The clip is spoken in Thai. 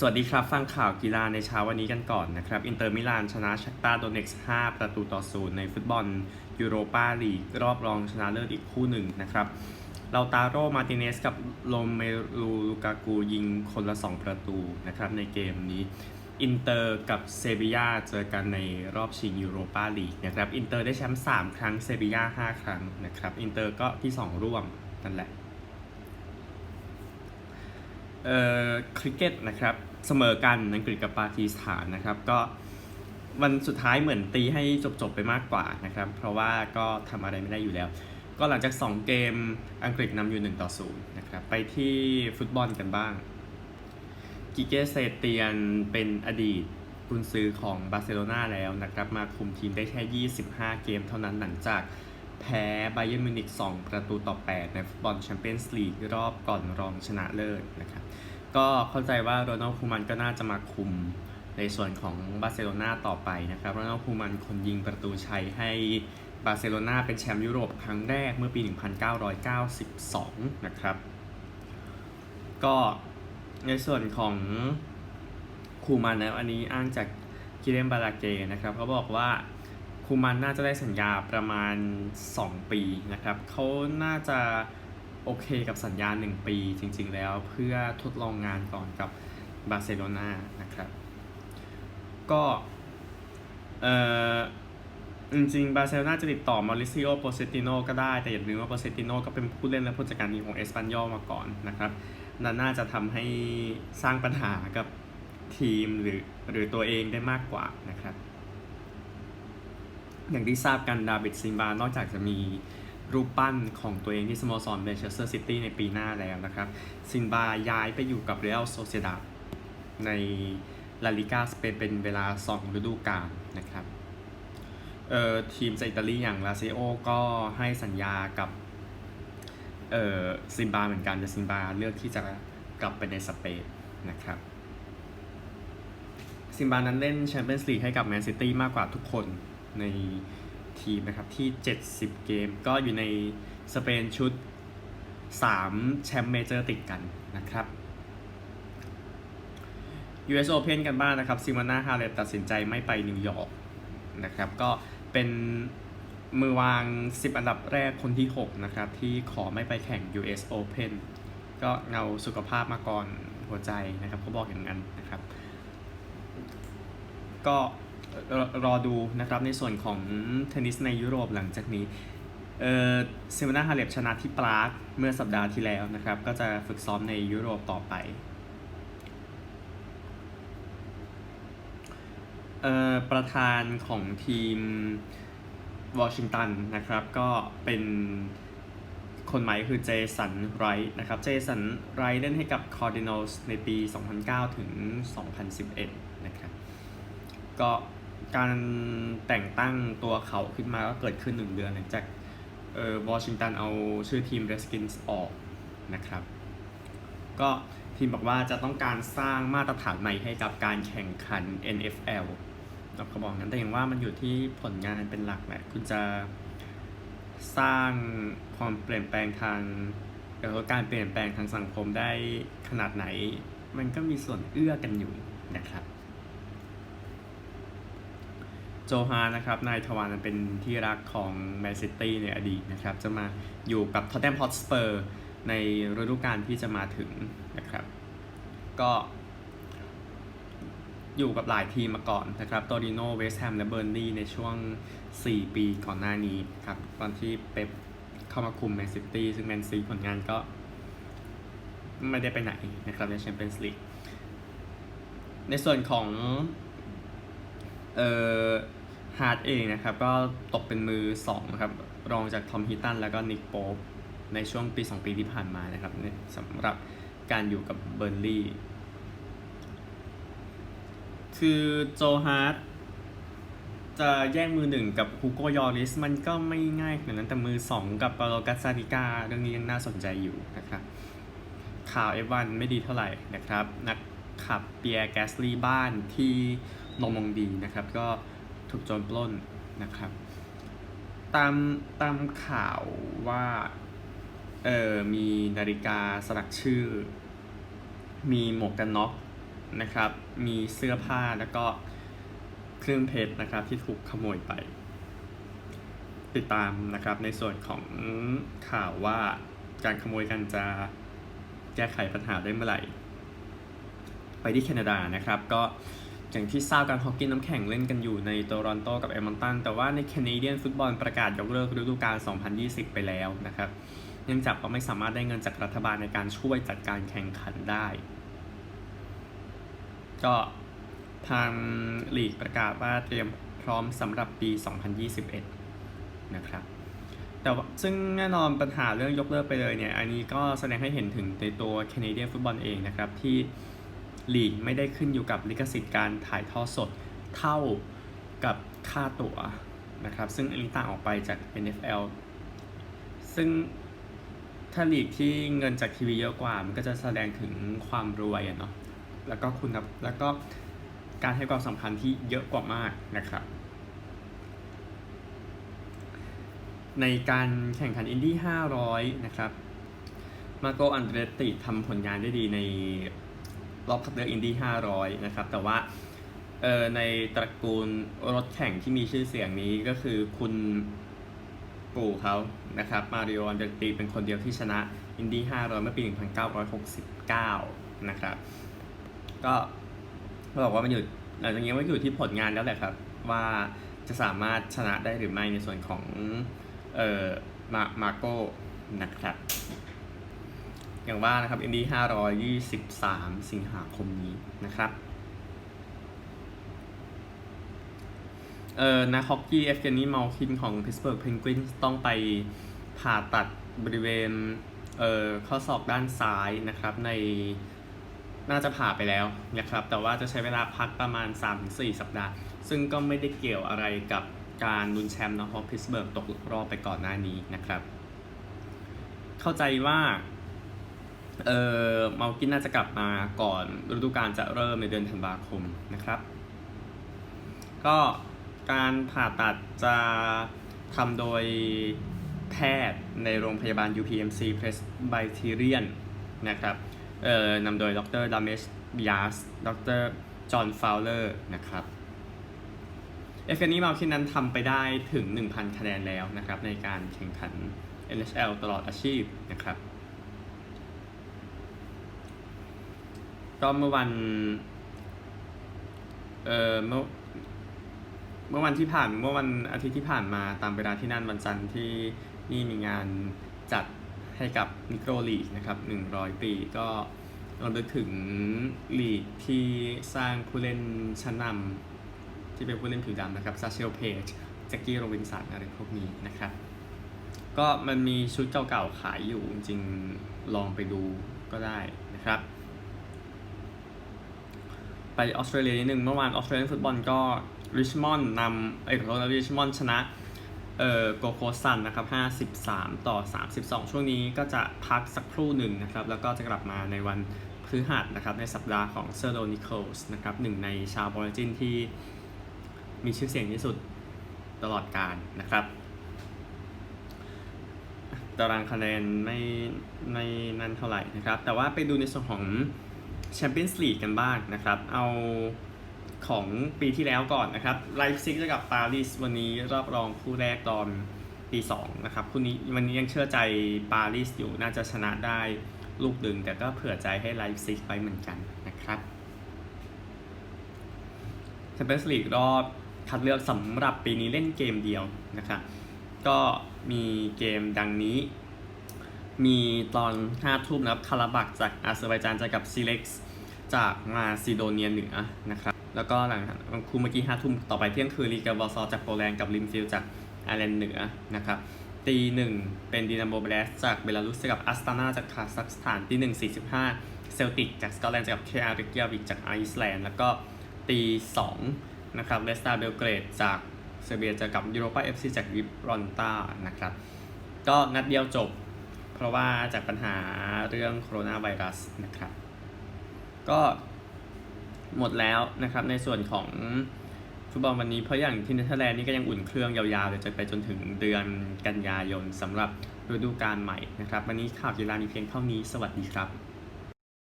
สวัสดีครับ ฟังข่าวกีฬาในเช้าวันนี้กันก่อนนะครับ อินเตอร์มิลานชนะชักตาโดเน็กซ์5ประตูต่อศูนย์ในฟุตบอลยูโรปาลีกรอบรองชนะเลิศอีกคู่หนึ่งนะครับเราตาโรมาติเนสกับโลเมลูลูกากูยิงคนละ 2 ประตูนะครับในเกมนี้ อินเตอร์กับเซบียาเจอกันในรอบชิงยูโรปาลีกนะครับ อินเตอร์ได้แชมป์3ครั้ง เซบียา5 ครั้งนะครับ อินเตอร์ก็ที่ 2 ร่วมนั่นแหละ คริกเก็ตนะครับเสมอกันอังกฤษกับปากีสถานนะครับก็วันสุดท้ายเหมือนตีให้จบๆไปมากกว่านะครับเพราะว่าก็ทำอะไรไม่ได้อยู่แล้ว ก็หลังจาก 2 เกมอังกฤษนำอยู่ 1 ต่อ0นะครับไปที่ฟุตบอลกันบ้างกิเกเซเตียนเป็นอดีตกุนซือของบาร์เซโลนาแล้วนะครับมาคุมทีมได้แค่ 25 เกมเท่านั้นหลังจาก แพ้ไบเย r n มิวนิก2ประตูต่อ 8 ในฟุตบอลแชมเปี้ยนส์ลีกรอบก่อนรองชนะเลิศนะครับ ก็เข้าใจว่าโรนัลด์คูมันก็น่าจะมาคุมในส่วนของบาร์เซโลนาต่อไปนะครับโรนัลด์คูมันคนยิงประตูชัยให้บาร์เซโลนาเป็นแชมป์ยุโรปครั้งแรกเมื่อปี 1992 นะครับ ก็ในส่วนของคูมันนะอันนี้อ้างจากกิเลนบาลาเกนะครับเขาบอกว่า คูมันน่าจะได้สัญญาประมาณ 2 ปีนะครับเขาน่าจะโอเคกับสัญญา 1 ปีจริงๆแล้วเพื่อทดลองงานก่อนกับบาร์เซโลนานะครับก็เอ่อจริงๆบาร์เซโลนาจะติดต่อมาริซิโอโปเซติโนก็ได้ แต่อย่าลืมว่าโปเซติโนก็เป็นผู้เล่นและผู้จัดการทีมของเอสปันยอลมาก่อนนะครับนั่นน่าจะทำให้สร้างปัญหากับทีมหรือหรือตัวเองได้มากกว่านะครับ อย่างที่ทราบกันดาวิดซิมบานอกจากจะมีรูปปั้นของตัวเองที่สโมสรเบเชสเตอร์ซิตี้ในปีหน้าแล้วนะครับ ซินบาย้ายไปอยู่กับเรอัลโซเซดาในลาลิกาสเปนเป็นเวลา 2 ฤดูกาลนะครับเอ่อทีมจากอิตาลีอย่างลาซิโอก็ให้สัญญากับเอ่อซินบาเหมือนกันแต่ซินบาเลือกที่จะกลับไปในสเปนนะครับซินบานั้นเล่นแชมเปี้ยนส์ลีกให้กับแมนซิตี้มากกว่าทุกคน ในทีมนะครับที่ 70 เกมก็อยู่ในสเปนชุด 3 แชมป์เมเจอร์ติดกันนะครับ US Open กันบ้างนะครับซิม o นาฮาเลตตัดสินใจไม่ไปนิวยอร์กนะครับก็เป็นมือวาง 10 อันดับแรกคนที่ 6 นะครับ ที่ขอไม่ไปแข่ง US Open ก็เงาสุขภาพมาก่อนหัวใจนะครับเขาบอกอย่างนั้นนะครับ ก็ รอรอดูนะครับในส่วนของเทนนิสในยุโรปหลังจากนี้เอ่อซิมนาฮาเลปชนะที่ปรากเมื่อสัปดาห์ที่แล้วนะครับ ก็จะฝึกซ้อมในยุโรปต่อไปเอ่อประธานของทีมวอชิงตันนะครับ ก็เป็นคนใหม่คือเจสันไรท์นะครับ เจสันไรท์เล่นให้กับ Cardinals ในปี 2009 ถึง 2011 นะครับ ก็การแต่งตั้งตัวเขาขึ้นมาก็เกิดขึ้นหนึ่งเดือนหลังจากเอ่อวอชิงตันเอาชื่อทีม Redskins ออกนะครับ ก็ทีมบอกว่าจะต้องการสร้างมาตรฐานใหม่ให้กับการแข่งขัน NFL แล้วเขาบอกงั้นแต่อย่างว่ามันอยู่ที่ผลงานเป็นหลักแหละคุณจะสร้างความเปลี่ยนแปลงทางเอ่อการเปลี่ยนแปลงทางสังคมได้ขนาดไหน มันก็มีส่วนเอื้อกันอยู่นะครับ โจฮานนะครับนายทวารเป็นที่รักของแมนซิตี้ในอดีตนะครับ จะมาอยู่กับท็อตแนมฮอตสเปอร์ในฤดูกาลที่จะมาถึงนะครับ ก็อยู่กับหลายทีมมาก่อนนะครับโตริโนเวสต์แฮมและเบอร์นีย์ในช่วง 4 ปีก่อนหน้านี้ครับตอนที่เป๊ปเข้ามาคุมแมนซิตี้ซึ่งแมนซีผลงานก็ไม่ได้ไปไหนนะครับในแชมเปี้ยนส์ลีกในส่วนของเอ่อ ฮาร์ดเองนะครับ ก็ตกเป็นมือ2นะครับรองจากทอมฮิตันแล้วก็นิกโป๊ปในช่วงปี 2 ปีที่ผ่านมานะครับสำหรับการอยู่กับเบอร์นลีย์คือโจฮาร์ดจะแย่งมือหนึ่งกับฮูโกยอริสมันก็ไม่ง่ายขนาดนั้นแต่มือ2กับปาโลกัสซาริกาเรื่องนี้ยังน่าสนใจอยู่นะครับ ข่าวเอวันไม่ดีเท่าไหร่นะครับ นักขับเปียร์แกสลีบ้านที่นอร์มองดีนะครับ ก็ ถูกโจรปล้นนะครับ ตามตามข่าวว่าเออมีนาฬิกาสลักชื่อ มีหมวกกันน็อกนะครับ มีเสื้อผ้าแล้วก็เครื่องเพชรนะครับที่ถูกขโมยไป ติดตามนะครับในส่วนของข่าวว่าการขโมยกันจะแก้ไขปัญหาได้เมื่อไหร่ ไปที่แคนาดานะครับก็ อย่างที่ทราบกันฮอกกี้น้ำแข็งเล่นกันอยู่ในโตรอนโตกับเอมอนตัน แต่ว่าในแคนาเดียนฟุตบอลประกาศยกเลิกฤดูกาล 2020 ไปแล้วนะครับ เนื่องจากว่าไม่สามารถได้เงินจากรัฐบาลในการช่วยจัดการแข่งขันได้ ก็ทางลีกประกาศว่าเตรียมพร้อมสำหรับปี 2021 นะครับแต่ว่าซึ่งแน่นอนปัญหาเรื่องยกเลิกไปเลยเนี่ย อันนี้ก็แสดงให้เห็นถึงในตัวแคนาเดียนฟุตบอลเองนะครับที่ ลีกไม่ได้ขึ้นอยู่กับลิขสิทธิ์การถ่ายทอดสดเท่ากับค่าตั๋วนะครับ ซึ่งอันนี้ต่างออกไปจาก NFL ซึ่งถ้าลีกที่เงินจากทีวีเยอะกว่า มันก็จะแสดงถึงความรวยเนาะแล้วก็คุณแล้วก็การให้ความสำคัญที่เยอะกว่ามากนะครับ ในการแข่งขันอินดี้ 500 นะครับ มาโกอันเดรตติทำผลงานได้ดีใน รอบคัดเลือกอินดี้500 นะครับ แต่ว่าเออในตระกูลรถแข่งที่มีชื่อเสียงนี้ก็คือคุณปู่เขานะครับ มาริโออันเดรตติเป็นคนเดียวที่ชนะอินดี้500 เมื่อปี 1969 นะครับ ก็บอกว่ามันอยู่หลังจากนี้มันอยู่ที่ผลงานแล้วแหละครับ ว่าจะสามารถชนะได้หรือไม่ในส่วนของเอ่อมามาโก้นะครับ อย่างว่านะครับอินดี้523 สิงหาคมนี้นะครับเอ่อนักฮอกกี้เอฟเกนี่มอลคินของพิสเบิร์กเพนกวินต้องไปผ่าตัดบริเวณเอ่อข้อศอกด้านซ้ายนะครับในน่าจะผ่าไปแล้วนะครับ แต่ว่าจะใช้เวลาพักประมาณ 3-4 สัปดาห์ ซึ่งก็ไม่ได้เกี่ยวอะไรกับการลุ้นแชมป์นะเพราะพิสเบิร์กตกรอบไปก่อนหน้านี้นะครับ เข้าใจว่า เออเมากินน่าจะกลับมาก่อนฤดูกาลจะเริ่มในเดือนธันวาคมนะครับ ก็การผ่าตัดจะทำโดยแพทย์ในโรงพยาบาล UPMC Presbyterian นะครับเอ่อนำโดยดรดามเมชบิยาสดรจอห์นฟาวเลอร์นะครับเอฟเฟนี่มาคินนั้นทำไปได้ถึง 1,000 คะแนนแล้วนะครับ ในการแข่งขัน NHL ตลอดอาชีพนะครับ ก็เมื่อวัน เอ่อเมื่อเมื่อวันที่ผ่านเมื่อวันอาทิตย์ที่ผ่านมาตามเวลาที่นั่นวันจันทร์ที่นี่มีงานจัดให้กับนิโครลีกนะครับ 100 ปีก็เราลึกถึงลีกที่สร้างผู้เล่นชั้นนำที่เป็นผู้เล่นผิวดำนะครับซาเชลเพจแจ็คกี้โรบินสันอะไรพวกนี้นะครับ ก็มันมีชุดเก่าๆขายอยู่จริงลองไปดูก็ได้นะครับ ไปออสเตรเลียนิดนึงเมื่อวานออสเตรเลียนฟุตบอลก็ริชมอนด์นำเอ้ยขอโทษนะริชมอนด์ชนะเอ่อโกโคซันนะครับ 53 ต่อ 32 ช่วงนี้ก็จะพักสักครู่หนึ่งนะครับ แล้วก็จะกลับมาในวันพฤหัสนะครับ ในสัปดาห์ของเซอร์โดนิโคลส์นะครับหนึ่งในชาวบอลจินที่มีชื่อเสียงที่สุดตลอดการนะครับ ตารางคะแนนไม่ไม่นั่นเท่าไหร่นะครับ แต่ว่าไปดูในส่วนของ แชมเปี้ยนส์ลีกกันบ้างนะครับ เอาของปีที่แล้วก่อนนะครับไลฟ์ซิกจะกับปารีสวันนี้รอบรองคู่แรกตอนปี2นะครับคู่นี้วันนี้ยังเชื่อใจปารีสอยู่น่าจะชนะได้ลูกดึง แต่ก็เผื่อใจให้ไลฟ์ซิกไปเหมือนกันนะครับแชมเปี้ยนส์ลีกรอบคัดเลือกสำหรับปีนี้เล่นเกมเดียวนะครับ ก็มีเกมดังนี้ มีตอน5ทุ่มนะครับคาราบักจากอาเซอร์ไบจานเจะกับซีเล็กซ์จากมาซิโดเนียเหนือนะครับแล้วก็หลังคู่เมื่อกี้5ทุ่มต่อไปเที่ยงคืนลีกาบอซอจากโปแลนด์กับลิมฟิลจากไอร์แลนด์เหนือนะครับตีหนึ่งเป็นดินาโมเบลสจากเบลารุสกับอัสตานาจากคาซัคสถานตีหนึ่งสี่สิบห้าเซลติกจากสกอตแลนด์จากเคอาริกยวิกจากไอซ์แลนด์แล้วก็ตีสองนะครับเลสตาเบลเกรดจากเซอร์เบียเจอกับยูโรปาเอฟซีจากริบรอนตานะครับก็นัดเดียวจบ เพราะว่าจากปัญหาเรื่องโคโรนาไวรัสนะครับ ก็หมดแล้วนะครับในส่วนของฟุตบอลวันนี้เพราะอย่างที่เนเธอร์แลนด์นี่ก็ยังอุ่นเครื่องยาวๆเลยจะไปจนถึงเดือนกันยายนสำหรับฤดูกาลใหม่นะครับ วันนี้ข่าวกีฬามีเพียงเท่านี้สวัสดีครับ